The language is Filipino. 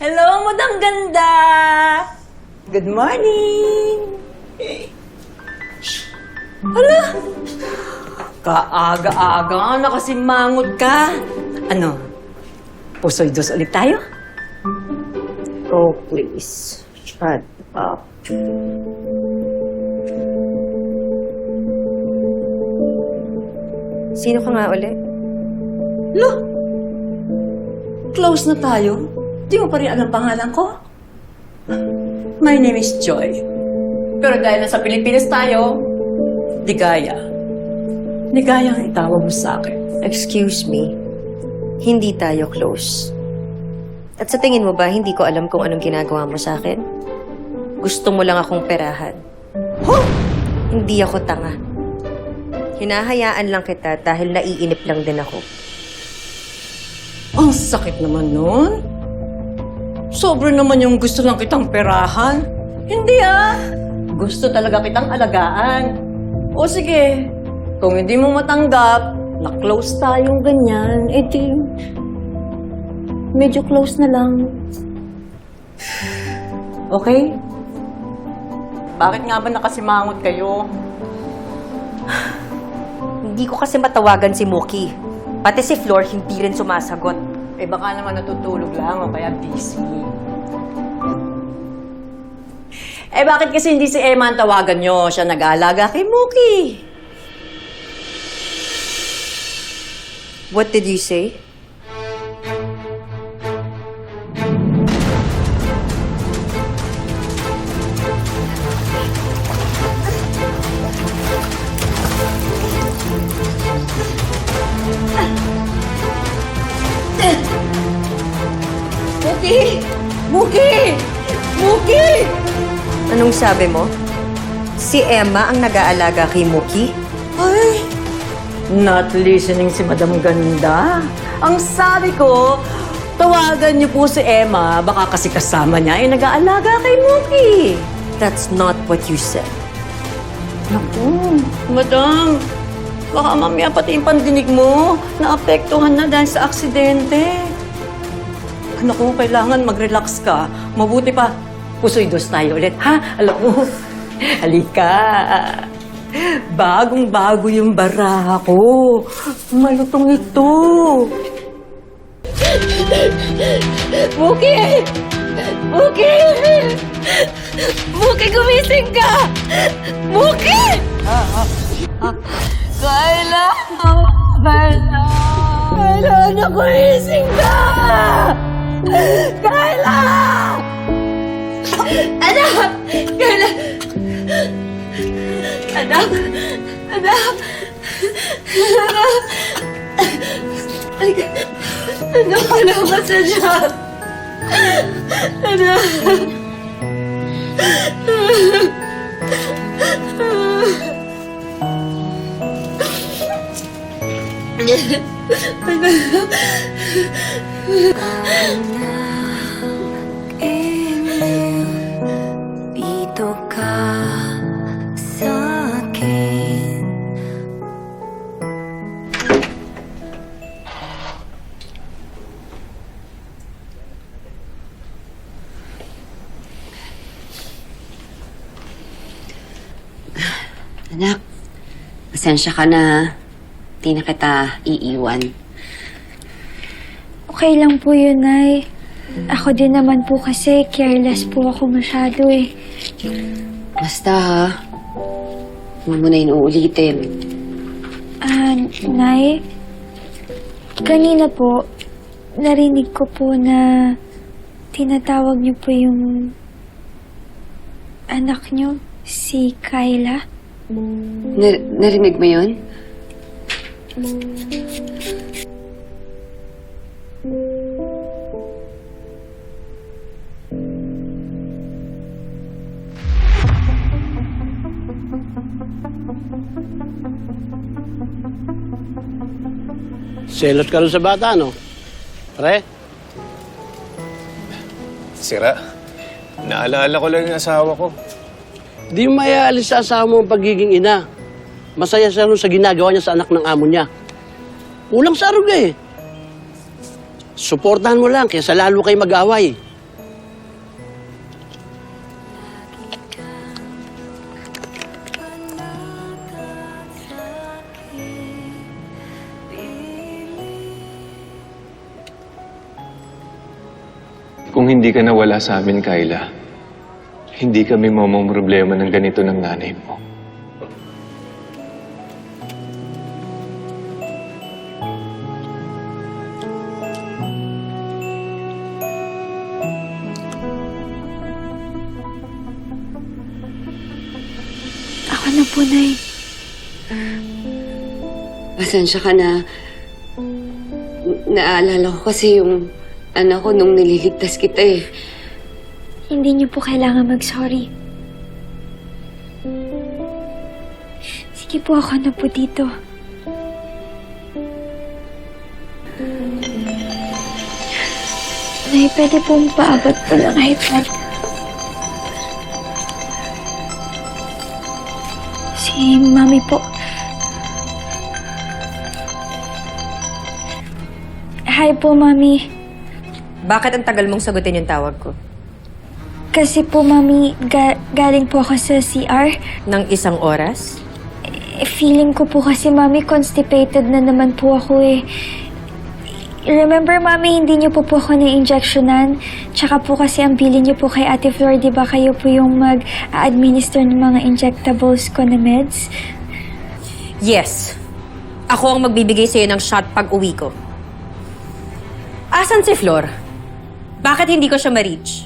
Hello, Madam Ganda! Good morning! Hala! Kaaga-aga na kasing mangot ka. Ano? Pusoy dos ulit tayo? Oh, please. Shut up. Sino ka nga uli? Lo! Close na tayo? Di mo pa rin alam pangalan ko? My name is Joy. Pero dahil nasa Pilipinas tayo, Ligaya. Ligaya ang itawag mo sa akin. Excuse me. Hindi tayo close. At sa tingin mo ba, hindi ko alam kung anong ginagawa mo sa akin? Gusto mo lang akong perahan. Huh? Hindi ako tanga. Hinahayaan lang kita dahil naiinip lang din ako. Ang sakit naman nun. Sobra naman yung gusto lang kitang perahan. Hindi ah. Gusto talaga kitang alagaan. O sige, kung hindi mo matanggap, na close tayong ganyan, edi medyo close na lang. Okay? Bakit nga ba nakasimangot kayo? Hindi ko kasi matawagan si Mookie. Pati si Flor, hindi rin sumasagot. Eh baka naman natutulog lang o kaya busy. Eh bakit kasi hindi si Emma ang tawagan nyo? Siya nag-aalaga kay Mookie. What did you say? Anong sabi mo? Si Emma ang nag-aalaga kay Mookie? Ay! Not listening si Madam Ganda. Ang sabi ko, tawagan niyo po si Emma. Baka kasi kasama niya ay nag-aalaga kay Mookie. That's not what you said. Naku, madam. Baka mamaya pati yung pandinig mo, naapektuhan na dahil sa aksidente. Naku, kailangan mag-relax ka. Mabuti pa, pusoy dos tayo ulit, ha? Alam mo, halika. Bagong-bago yung baraha ko. Malutong ito. Muki! Muki! Muki, gumising ka! Muki! Kayla! Kayla! Kayla, anak, gumising ka! Kayla! Anak! Kayla! Anak! Anak! Anak! Anak, anak ka sa dyan! Anak! Dito ka Anak, pasensya ka na. Di na kita iiwan. Okay lang po yun, Nay. Ako din naman po kasi careless po ako masyado eh. Basta ha, huwag mo na inuulitin. Ah, Nay, kanina po, narinig ko po na tinatawag niyo po yung anak niyo, si Kyla. Nar- narinig mo yun? Selot ka rin sa bata, no? Pre? Sira. Naalala ko lang yung asawa ko. Di mayaalis sa asawa mo ang pagiging ina. Masaya siya rin sa ginagawa niya sa anak ng amo niya. Kulang sa aruga eh. Suportahan mo lang, kaya lalo kayo mag-away. Kung hindi ka nawala sa amin, Kyla, hindi kami mamang problema ng ganito ng nanay mo. Ako na po, Nay. Pasensya ka na. Naalala ko kasi yung anak ko nung nililigtas kita eh. Hindi niyo po kailangan mag-sorry. Sige po, ako na po dito. Nay, pwede pong paabot po ng iPad. Si Mami po. Hi po, Mami. Bakit ang tagal mong sagutin yung tawag ko? Kasi po, Mami, ga- galing po ako sa CR. Nang isang oras? Eh, Feeling ko po kasi, Mami, constipated na naman po ako eh. Remember, Mami, hindi niyo po po ako na-injectionan. Tsaka po kasi ang bilin niyo po kay Ate Flor, di ba kayo po yung mag-administer ng mga injectables ko na meds? Yes. Ako ang magbibigay sa'yo ng shot pag uwi ko. Asan si Flor? Bakit hindi ko siya ma-reach?